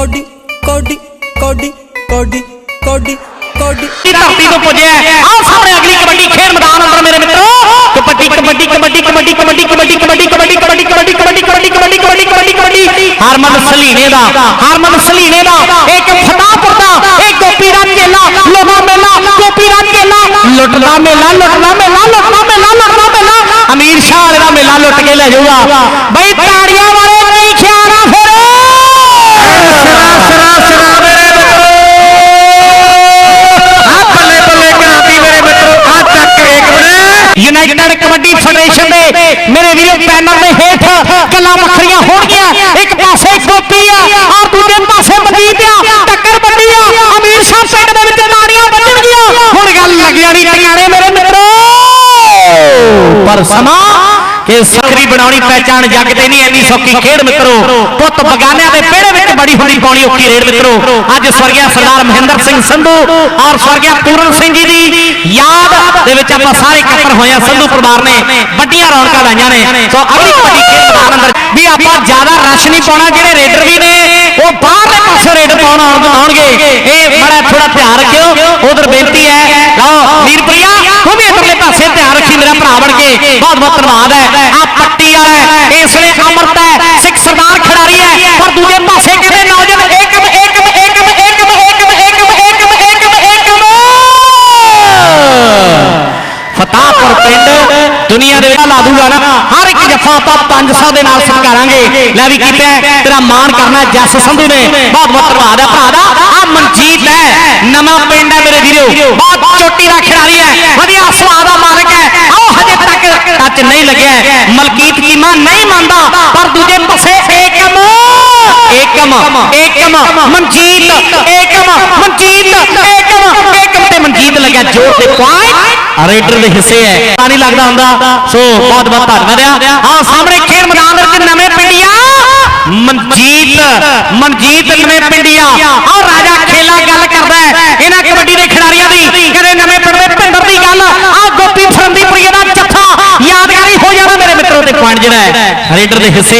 Cody ਕੋਡੀ ਕੋਡੀ ਕੋਡੀ ਕੋਡੀ ਕੋਡੀ ਦੀ ਧਰਤੀ ਤੋਂ ਪੁੱਜਿਆ ਆਹ ਸਾਹਮਣੇ ਅਗਲੀ ਕਬੱਡੀ ਖੇਡ ਮੈਦਾਨ ਅੰਦਰ ਮੇਰੇ ਮਿੱਤਰੋ ਕਬੱਡੀ ਕਬੱਡੀ ਕਬੱਡੀ ਕਬੱਡੀ ਕਬੱਡੀ ਕਬੱਡੀ ਕਬੱਡੀ ਕਬੱਡੀ ਕਬੱਡੀ ਕਬੱਡੀ ਕਬੱਡੀ ਕਬੱਡੀ ਕਬੱਡੀ ਕਬੱਡੀ ਕਬੱਡੀ ਕਬੱਡੀ ਹਰਮਨ ਸਲੀਣੇ ਦਾ ਹਰਮਨ ਸਲੀਣੇ ਦਾ ਇੱਕ ਫਤਾਪੁਰ ਦਾ ਇੱਕ ਗੋਪੀ ਰਾਮ ਕੇਲਾ ਲੋਹਾ ਮੇਲਾ ਗੋਪੀ ਰਾਮ ਕੇਲਾ ਲੁੱਟਦਾ ਮੇਲਾ ਲੁੱਟਦਾ ਮੇਲਾ ਲੁੱਟਦਾ ਮੇਲਾ ਲੁੱਟਦਾ ਮੇਲਾ ਅਮੀਰ ਸ਼ਾਹ ਵਾਲੇ ਦਾ ਮੇਲਾ ਲੁੱਟ ਕੇ ਲੈ ਯੂਨਾਈਟਿਡ ਕਬੱਡੀ ਫੈਡਰੇਸ਼ਨ ਦੇ ਮੇਰੇ ਵੀਰੋ ਪੈਨਲ ਦੇ ਹੇਠ ਗੱਲਾਂ ਵੱਖਰੀਆਂ ਹੋਣਗੀਆਂ। ਇੱਕ ਪਾਸੇ ਗੋਪੀ ਆ ਔਰ ਦੂਜੇ ਪਾਸੇ ਮਜੀਦ ਆ, ਟੱਕਰ ਵੱਡੀ ਆ, ਅਮੀਰ ਸ਼ਾਹ ਪਿੰਡ ਦੇ ਵਿੱਚ ਤਾੜੀਆਂ ਵੱਜਣਗੀਆਂ। ਹੁਣ ਗੱਲ ਲੱਗ ਜਾਣੀ ਟਿਕਾਣੇ ਮੇਰੇ ਮਿੱਤਰੋ। ਪਰ ਸਮਾਂ ਇਹ ਸਖਰੀ ਬਣਾਉਣੀ ਪਹਿਚਾਣ ਜੱਗ ਤੇ ਨਹੀਂ ਐਨੀ ਸੌਖੀ ਖੇਡ ਮਿੱਤਰੋ। ਪੁੱਤ ਬਗਾਨਿਆਂ ਦੇ ਪਿਹੜੇ ਵਿੱਚ ਬੜੀ ਹੁੰਦੀ ਪਾਉਣੀ ਔਖੀ ਰੇਡ ਮਿੱਤਰੋ। ਅੱਜ ਸਵਰਗਿਆ ਸਰਦਾਰ ਮਹਿੰਦਰ ਸਿੰਘ ਸੰਧੂ ਔਰ ਸਵਰਗਿਆ ਪੂਰਨ ਸਿੰਘ ਜੀ ਦੀ ਯਾਦ ਦੇ ਵਿੱਚ ਆਪਾਂ ਸਾਰੇ ਇਕੱਤਰ ਹੋਏ ਆ ਸੰਧੂ ਪਰਿਵਾਰ ਨੇ ਵੱਡੀਆਂ ਰੌਣਕਾਂ ਲਾਈਆਂ ਨੇ। ਸੋ ਅਗਲੀ ਕਬੱਡੀ ਖੇਡ ਮੈਦਾਨ ਅੰਦਰ ਵੀ ਆਪਾਂ ਜ਼ਿਆਦਾ ਰਸ਼ ਨਹੀਂ ਪਾਉਣਾ, ਜਿਹੜੇ ਰੇਡਰ ਵੀ ਨੇ, ਉਹ ਬਾਹਰਲੇ ਪਾਸੇ ਰੇਡ ਪਾਉਣ ਆਉਣਗੇ। ਇਹ ਬੜਾ ਥੋੜਾ ਧਿਆਨ ਰੱਖਿਓ। ਉਧਰ ਬੇਨਤੀ ਹੈ, ਲਓ, ਵੀਰਪ੍ਰਿਆ, ਤੂੰ ਵੀ ਇਧਰਲੇ ਪਾਸੇ ਧਿਆਨ ਰੱਖੀ, ਮੇਰਾ ਭਰਾ ਬਣ ਕੇ। ਬਹੁਤ ਬਹੁਤ ਧੰਨਵਾਦ। ਦੁਨੀਆ ਦੇ ਵਿੱਚ ਲਾ ਦੂਗਾ ਨਾ ਹਰ ਇੱਕ ਜੱਫਾ ਆਪਾਂ 500 ਦੇ ਨਾਲ ਸਤਕਾਰਾਂਗੇ ਲੈ ਵੀ ਕੀਤਾ ਹੈ, ਤੇਰਾ ਮਾਣ ਕਰਨਾ ਜੱਸ ਸੰਧੂ ਨੇ। ਬਹੁਤ ਬਹੁਤ ਧੰਨਵਾਦ ਹੈ ਭਰਾ ਦਾ। ਆ ਮਨਜੀਤ ਹੈ ਨਵਾਂ ਪਿੰਡ ਹੈ ਮੇਰੇ ਵੀਰੋ। ਬਹੁਤ ਚੋਟੀ ਦਾ ਖਿਡਾਰੀ ਹੈ। ਵਧੀਆ ਸੁਭਾਅ ਦਾ ਮਾਲਕ ਹੈ। ਆਓ ਹਜੇ ਤੱਕ ਟੱਚ ਨਹੀਂ ਲੱਗਿਆ। ਹੈ। ਮਲਕੀਤ ਕੀਮਾ ਨਹੀਂ ਮੰਨਦਾ ਪਰ ਦੂਜੇ ਪਾਸੇ ਏਕਮ। ਏਕਮ ਏਕਮ ਮਨਜੀਤ ਏਕਮ ਮਨਜੀਤ ਏਕਮ। ਏਕਮ ਤੇ ਮਨਜੀਤ ਲੱਗਿਆ ਜੋਰ ਤੇ ਪੁਆਇੰਟ। ਰੇਡਰ ਦੇ ਹਿੱਸੇ ਹੈ। ਤਾਂ ਨਹੀਂ ਲੱਗਦਾ ਹੁੰਦਾ। ਸੋ, ਬਹੁਤ ਬਹੁਤ ਧੰਨਵਾਦ ਆ। ਆਹ ਸਾਹਮਣੇ ਖੇਡ ਮੈਦਾਨ ਵਿੱਚ ਨਵੇਂ ਪਿੰਡੀਆਂ। ਮਨਜੀਤ ਮਨਜੀਤ ਨਵੇਂ ਪਿੰਡੀਆਂ। ਆਹ ਰਾਜਾ ਖੇਲਾ ਗੱਲ ਕਰਦਾ ਹੈ। ਇਹਨਾਂ ਕਬੱਡੀ ਦੇ ਖਿਡਾਰੀਆਂ ਦੀ। ਕਹਿੰਦੇ ਨਵੇਂ ਪਿੰਡ ਦੇ ਭਿੰਦਰ ਦੀ ਗੱਲ। ਆਹ ਗੋਪੀ ਫਰੰਦੀਪੁਰੀਏ ਦਾ ਜੱਥਾ। ਯਾਦਗਾਰੀ ਹੋ ਜਾਣਾ ਮੇਰੇ ਮਿੱਤਰੋ ਤੇ ਪੁਆਇੰਟ ਜਿਹੜਾ ਹੈ। ਰੇਡਰ ਦੇ ਹਿੱਸੇ